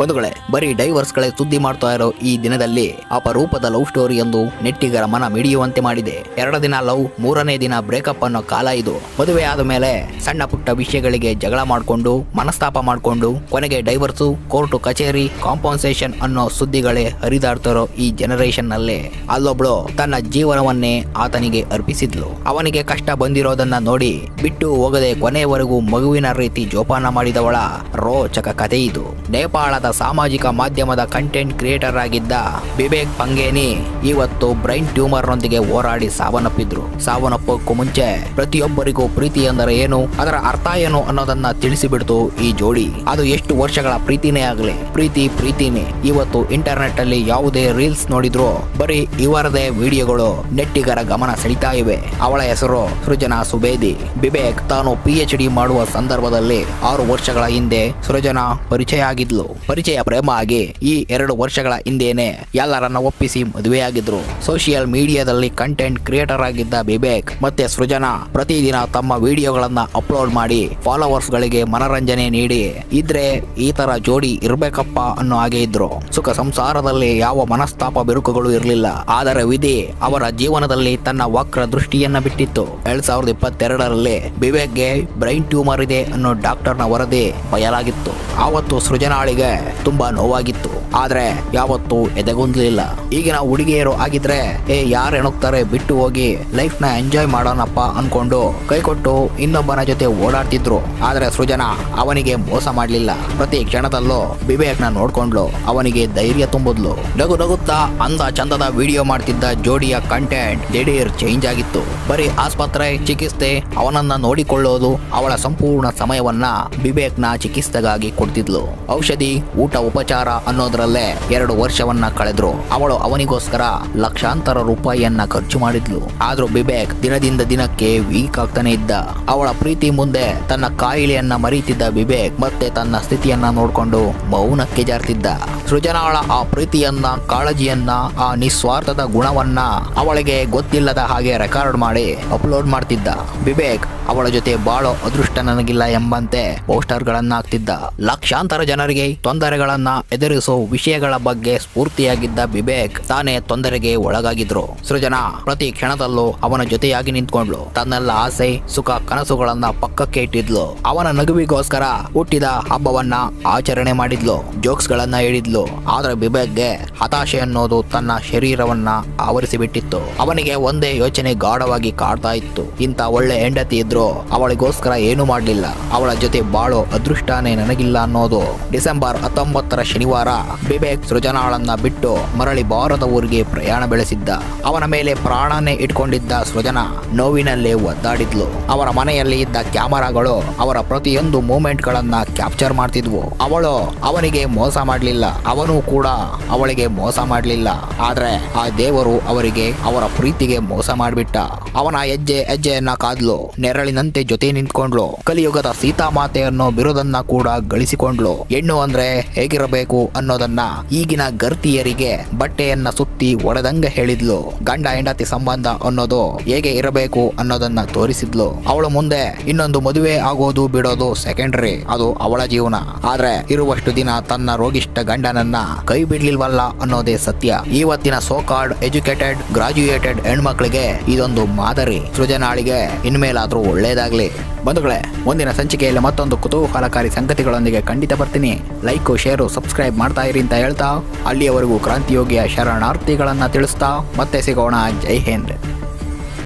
ಬಂಧುಗಳೇ, ಬರೀ ಡೈವರ್ಸ್ ಗಳೇ ಸುದ್ದಿ ಮಾಡ್ತಾ ಇರೋ ಈ ದಿನದಲ್ಲಿ ಅಪರೂಪದ ಲವ್ ಸ್ಟೋರಿ ಎಂದು ನೆಟ್ಟಿಗರ ಮನ ಮಿಡಿಯುವಂತೆ ಮಾಡಿದೆ. ಎರಡು ದಿನ ಲವ್, ಮೂರನೇ ದಿನ ಬ್ರೇಕಪ್ ಅನ್ನೋ ಕಾಲ ಇದು. ಮದುವೆ ಆದ ಮೇಲೆ ಸಣ್ಣ ಪುಟ್ಟ ವಿಷಯಗಳಿಗೆ ಜಗಳ ಮಾಡಿಕೊಂಡು, ಮನಸ್ತಾಪ ಮಾಡಿಕೊಂಡು, ಕೊನೆಗೆ ಡೈವರ್ಸು, ಕೋರ್ಟ್, ಕಚೇರಿ, ಕಾಂಪನ್ಸೇಷನ್ ಅನ್ನೋ ಸುದ್ದಿಗಳೇ ಹರಿದಾಡ್ತಿರೋ ಈ ಜನರೇಷನ್ನಲ್ಲಿ ಅಲ್ಲೊಬ್ಳು ತನ್ನ ಜೀವನವನ್ನೇ ಆತನಿಗೆ ಅರ್ಪಿಸಿದ್ಲು. ಅವನಿಗೆ ಕಷ್ಟ ಬಂದಿರೋದನ್ನ ನೋಡಿ ಬಿಟ್ಟು ಹೋಗದೆ ಕೊನೆಯವರೆಗೂ ಮಗುವಿನ ರೀತಿ ಜೋಪಾನ ಮಾಡಿದವಳ ರೋಚಕ ಕಥೆ ಇದು. ನೇಪಾಳದ ಸಾಮಾಜಿಕ ಮಾಧ್ಯಮದ ಕಂಟೆಂಟ್ ಕ್ರಿಯೇಟರ್ ಆಗಿದ್ದ ಬಿಬೇಕ್ ಪಂಗೇನಿ ಇವತ್ತು ಬ್ರೈನ್ ಟ್ಯೂಮರ್ ನೊಂದಿಗೆ ಹೋರಾಡಿ ಸಾವನ್ನಪ್ಪಿದ್ರು. ಸಾವನ್ನಪ್ಪಕ್ಕೂ ಮುಂಚೆ ಪ್ರತಿಯೊಬ್ಬರಿಗೂ ಪ್ರೀತಿ ಎಂದರೆ ಏನು, ಅದರ ಅರ್ಥ ಏನು ಅನ್ನೋದನ್ನ ತಿಳಿಸಿಬಿಡ್ತು ಈ ಜೋಡಿ. ಅದು ಎಷ್ಟು ವರ್ಷಗಳ ಪ್ರೀತಿನೇ ಆಗಲಿ. ಪ್ರೀತಿ ಪ್ರೀತಿನೇ. ಇವತ್ತು ಇಂಟರ್ನೆಟ್ ಅಲ್ಲಿ ಯಾವುದೇ ರೀಲ್ಸ್ ನೋಡಿದ್ರು ಬರೀ ಇವರದೇ ವಿಡಿಯೋಗಳು ನೆಟ್ಟಿಗರ ಗಮನ ಸೆಳೀತಾ ಇವೆ. ಅವಳ ಹೆಸರು ಸೃಜನಾ ಸುಬೇದಿ. ಬಿಬೇಕ್ ತಾನು ಪಿ ಮಾಡುವ ಸಂದರ್ಭದಲ್ಲಿ ಆರು ವರ್ಷಗಳ ಹಿಂದೆ ಸೃಜನಾ ಪರಿಚಯ ಆಗಿದ್ಲು. ಪರಿಚಯ ಪ್ರೇಮ ಆಗಿ ಈ ಎರಡು ವರ್ಷಗಳ ಹಿಂದೆನೆ ಎಲ್ಲರನ್ನ ಒಪ್ಪಿಸಿ ಮದುವೆಯಾಗಿದ್ರು. ಸೋಷಿಯಲ್ ಮೀಡಿಯಾದಲ್ಲಿ ಕಂಟೆಂಟ್ ಕ್ರಿಯೇಟರ್ ಆಗಿದ್ದ ಬಿಬೇಕ್ ಮತ್ತೆ ಸೃಜನಾ ಪ್ರತಿದಿನ ತಮ್ಮ ವಿಡಿಯೋಗಳನ್ನ ಅಪ್ಲೋಡ್ ಮಾಡಿ ಫಾಲೋವರ್ಸ್ ಗಳಿಗೆ ಮನರಂಜನೆ ನೀಡಿ. ಇದ್ರೆ ಈ ತರ ಜೋಡಿ ಇರ್ಬೇಕಪ್ಪ ಅನ್ನೋ ಹಾಗೆ ಇದ್ರು. ಸುಖ ಸಂಸಾರದಲ್ಲಿ ಯಾವ ಮನಸ್ತಾಪ ಬಿರುಕುಗಳು ಇರಲಿಲ್ಲ. ಆದರೆ ವಿಧಿ ಅವರ ಜೀವನದಲ್ಲಿ ತನ್ನ ವಕ್ರ ದೃಷ್ಟಿಯನ್ನ ಬಿಟ್ಟಿತ್ತು. ಎರಡ್ ಸಾವಿರದ ಇಪ್ಪತ್ತೆರಡರಲ್ಲಿ ಬಿವೇಕ್ಗೆ ಬ್ರೈನ್ ಟ್ಯೂಮರ್ ಇದೆ ಅನ್ನೋ ಡಾಕ್ಟರ್ನ ವರದಿ ಬಯಲಾಗಿತ್ತು. ಆವತ್ತು ಸೃಜನಾಳಿಗೆ ತುಂಬಾ ನೋವಾಗಿತ್ತು. ಆದ್ರೆ ಯಾವತ್ತೂ ಎದೆಗುಂದಲಿಲ್ಲ. ಈಗಿನ ಹುಡುಗಿಯರು ಆಗಿದ್ರೆ, ಏ, ಯಾರು ಎಣುಕ್ತಾರೆ ಬಿಟ್ಟು ಹೋಗಿ ಲೈಫ್ನ ಎಂಜಾಯ್ ಮಾಡೋಣಪ್ಪ ಅನ್ಕೊಂಡು ಕೈಕೊಟ್ಟು ಇನ್ನೊಬ್ಬನ ಜೊತೆ ಓಡಾಡ್ತಿದ್ರು. ಆದ್ರೆ ಸೃಜನ ಅವನಿಗೆ ಮೋಸ ಮಾಡ್ಲಿಲ್ಲ. ಪ್ರತಿ ಕ್ಷಣದಲ್ಲೂ ವಿವೇಕ್ನ ನೋಡ್ಕೊಂಡ್ಲು. ಅವನಿಗೆ ಧೈರ್ಯ ತುಂಬುದ್ಲು. ನಗು ನಗುತ್ತಾ ಅಂದ ಚಂದದ ವಿಡಿಯೋ ಮಾಡ್ತಿದ್ದ ಜೋಡಿಯ ಕಂಟೆಂಟ್ ದಿಢೀರ್ ಚೇಂಜ್ ಆಗಿತ್ತು. ಬರೀ ಆಸ್ಪತ್ರೆ, ಚಿಕಿತ್ಸೆ, ಅವನನ್ನ ನೋಡಿಕೊಳ್ಳೋದು ಅವಳ ಸಂಪೂರ್ಣ ಸಮಯವನ್ನ ವಿವೇಕ್ನ ಚಿಕಿತ್ಸೆಗಾಗಿ ಕೊಡ್ತಿದ್ಲು. ಔಷಧಿ ಊಟ ಉಪಚಾರ ಅನ್ನೋದ್ರಲ್ಲೇ ಎರಡು ವರ್ಷವನ್ನ ಕಳೆದ್ರು. ಅವಳು ಅವನಿಗೋಸ್ಕರ ಲಕ್ಷಾಂತರ ರೂಪಾಯಿಯನ್ನ ಖರ್ಚು ಮಾಡಿದ್ಲು. ಆದ್ರೂ ಬಿಬೇಕ್ ದಿನದಿಂದ ದಿನಕ್ಕೆ ವೀಕ್ ಆಗ್ತಾನೆ ಇದ್ದ. ಅವಳ ಪ್ರೀತಿ ಮುಂದೆ ತನ್ನ ಕಾಯಿಲೆಯನ್ನ ಮರೀತಿದ್ದ ಬಿಬೇಕ್ ಮತ್ತೆ ತನ್ನ ಸ್ಥಿತಿಯನ್ನ ನೋಡ್ಕೊಂಡು ಮೌನಕ್ಕೆ ಜಾರ್ತಿದ್ದ. ಸೃಜನಾಳ ಆ ಪ್ರೀತಿಯನ್ನ, ಕಾಳಜಿಯನ್ನ, ಆ ನಿಸ್ವಾರ್ಥದ ಗುಣವನ್ನ ಅವಳಿಗೆ ಗೊತ್ತಿಲ್ಲದ ಹಾಗೆ ರೆಕಾರ್ಡ್ ಮಾಡಿ ಅಪ್ಲೋಡ್ ಮಾಡ್ತಿದ್ದ. ಬಿಬೇಕ್ ಅವಳ ಜೊತೆ ಬಾಳೋ ಅದೃಷ್ಟ ನನಗಿಲ್ಲ ಎಂಬಂತೆ ಪೋಸ್ಟರ್ ಗಳನ್ನ ಹಾಕ್ತಿದ್ದ ಲಕ್ಷಾಂತರ ಜನರಿಗೆ ತೊಂದರೆಗಳನ್ನ ಎದುರಿಸೋ ವಿಷಯಗಳ ಬಗ್ಗೆ ಸ್ಫೂರ್ತಿಯಾಗಿದ್ದ ಬಿಬೇಕ್ ತಾನೇ ತೊಂದರೆಗೆ ಒಳಗಾಗಿದ್ರು. ಸೃಜನಾ, ಪ್ರತಿ ಕ್ಷಣದಲ್ಲೂ ಅವನ ಜೊತೆಯಾಗಿ ನಿಂತ್ಕೊಂಡ್ಲು ತನ್ನೆಲ್ಲ ಆಸೆ, ಸುಖ, ಕನಸುಗಳನ್ನ ಪಕ್ಕಕ್ಕೆ ಇಟ್ಟಿದ್ಲು. ಅವನ ನಗುವಿಗೋಸ್ಕರ ಹುಟ್ಟಿದ ಹಬ್ಬವನ್ನ ಆಚರಣೆ ಮಾಡಿದ್ಲು ಜೋಕ್ಸ್ ಗಳನ್ನ ಹೇಳಿದ್ಲು. ಆದ್ರೆ ಬಿಬೇಕ್ಗೆ ಹತಾಶೆ ಅನ್ನೋದು ತನ್ನ ಶರೀರವನ್ನ ಆವರಿಸಿಬಿಟ್ಟಿತ್ತು. ಅವನಿಗೆ ಒಂದೇ ಯೋಚನೆ ಗಾಢವಾಗಿ ಕಾಡ್ತಾ ಇತ್ತು. ಇಂಥ ಒಳ್ಳೆ ಹೆಂಡತಿ ಇದ್ರು ಅವಳಿಗೋಸ್ಕರ ಏನು ಮಾಡಲಿಲ್ಲ. ಅವಳ ಜೊತೆ ಬಾಳೋ ಅದೃಷ್ಟನೇ ನನಗಿಲ್ಲ ಅನ್ನೋದು. ಡಿಸೆಂಬರ್ ಹತ್ತೊಂಬತ್ತರ ಶನಿವಾರ ಬಿಬೇಕ್ ಸೃಜನಾಳನ್ನ ಬಿಟ್ಟು ಮರಳಿ ಬಾರದ ಊರಿಗೆ ಪ್ರಯಾಣ ಬೆಳೆಸಿದ್ದ. ಅವನ ಮೇಲೆ ಪ್ರಾಣನೇ ಇಟ್ಕೊಂಡಿದ್ದ ಸೃಜನ ನೋವಿನಲ್ಲೇ ಒದ್ದಾಡಿದ್ಲು. ಅವರ ಮನೆಯಲ್ಲಿ ಇದ್ದ ಕ್ಯಾಮರಾಗಳು ಅವರ ಪ್ರತಿಯೊಂದು ಮೂಮೆಂಟ್ ಗಳನ್ನ ಕ್ಯಾಪ್ಚರ್ ಮಾಡ್ತಿದ್ವು. ಅವಳು ಅವನಿಗೆ ಮೋಸ ಮಾಡಲಿಲ್ಲ. ಅವನು ಕೂಡ ಅವಳಿಗೆ ಮೋಸ ಮಾಡಲಿಲ್ಲ. ಆದ್ರೆ ಆ ದೇವರು ಅವರಿಗೆ ಅವರ ಪ್ರೀತಿಗೆ ಮೋಸ ಮಾಡಿಬಿಟ್ಟ. ಅವನ ಹೆಜ್ಜೆ ಹೆಜ್ಜೆಯನ್ನ ಕಾದ್ಲು. ನೆರಳಿನಂತೆ ಜೊತೆ ನಿಂತ್ಕೊಂಡ್ಲು ಕಲಿಯುಗದ ಸೀತಾ ಮಾತೆಯನ್ನು ಬಿರುದನ್ನ ಕೂಡ ಗಳಿಸಿಕೊಂಡ್ಲು ಹೆಣ್ಣು ಅಂದ್ರೆ ಹೇಗಿರಬೇಕು ಅನ್ನೋದನ್ನ ಈಗಿನ ಗರ್ತಿಯರಿಗೆ ಬಟ್ಟೆಯನ್ನ ಸುತ್ತಿ ಒಡೆದಂಗ ಹೇಳಿದ್ಲು. ಗಂಡ ಹೆಂಡತಿ ಸಂಬಂಧ ಅನ್ನೋದು ಹೇಗೆ ಇರಬೇಕು ಅನ್ನೋದನ್ನ ತೋರಿಸಿದ್ಲು. ಅವಳ ಮುಂದೆ ಇನ್ನೊಂದು ಮದುವೆ ಆಗೋದು ಬಿಡೋದು ಸೆಕೆಂಡರಿ ಅದು ಅವಳ ಜೀವನ. ಆದ್ರೆ ಇರುವಷ್ಟು ದಿನ ತನ್ನ ರೋಗಿಷ್ಟ ಗಂಡನನ್ನ ಕೈ ಬಿಡ್ಲಿಲ್ವಲ್ಲ ಅನ್ನೋದೇ ಸತ್ಯ. ಇವತ್ತಿನ ಸೋಕಾರ್ಡ್ ಎಜುಕೇಟೆಡ್ ಗ್ರಾಜುಯೇಟೆಡ್ ಹೆಣ್ಮಕ್ಳಿಗೆ ಇದೊಂದು ಮಾದರಿ. ಸೃಜನಾಳಿಗೆ ಇನ್ಮೇಲಾದ್ರೂ ಒಳ್ಳೇದಾಗ್ಲಿ. ಬಂಧುಗಳೇ, ಮುಂದಿನ ಸಂಚಿಕೆಯಲ್ಲಿ ಮತ್ತೊಂದು ಕುತೂಹಲಕಾರಿ ಸಂಗತಿಗಳೊಂದಿಗೆ ಖಂಡಿತ ಬರ್ತೀನಿ. ಲೈಕ್ ಶೇರು ಸಬ್ಸ್ಕ್ರೈಬ್ ಮಾಡ್ತಾ ಇರಿ ಅಂತ ಹೇಳ್ತಾ, ಅಲ್ಲಿಯವರೆಗೂ ಕ್ರಾಂತಿಯೋಗಿಯ ಶರಣಾರ್ಥಿಗಳನ್ನು ತಿಳಿಸ್ತಾ, ಮತ್ತೆ ಸಿಗೋಣ. ಜೈ ಹಿಂದ್.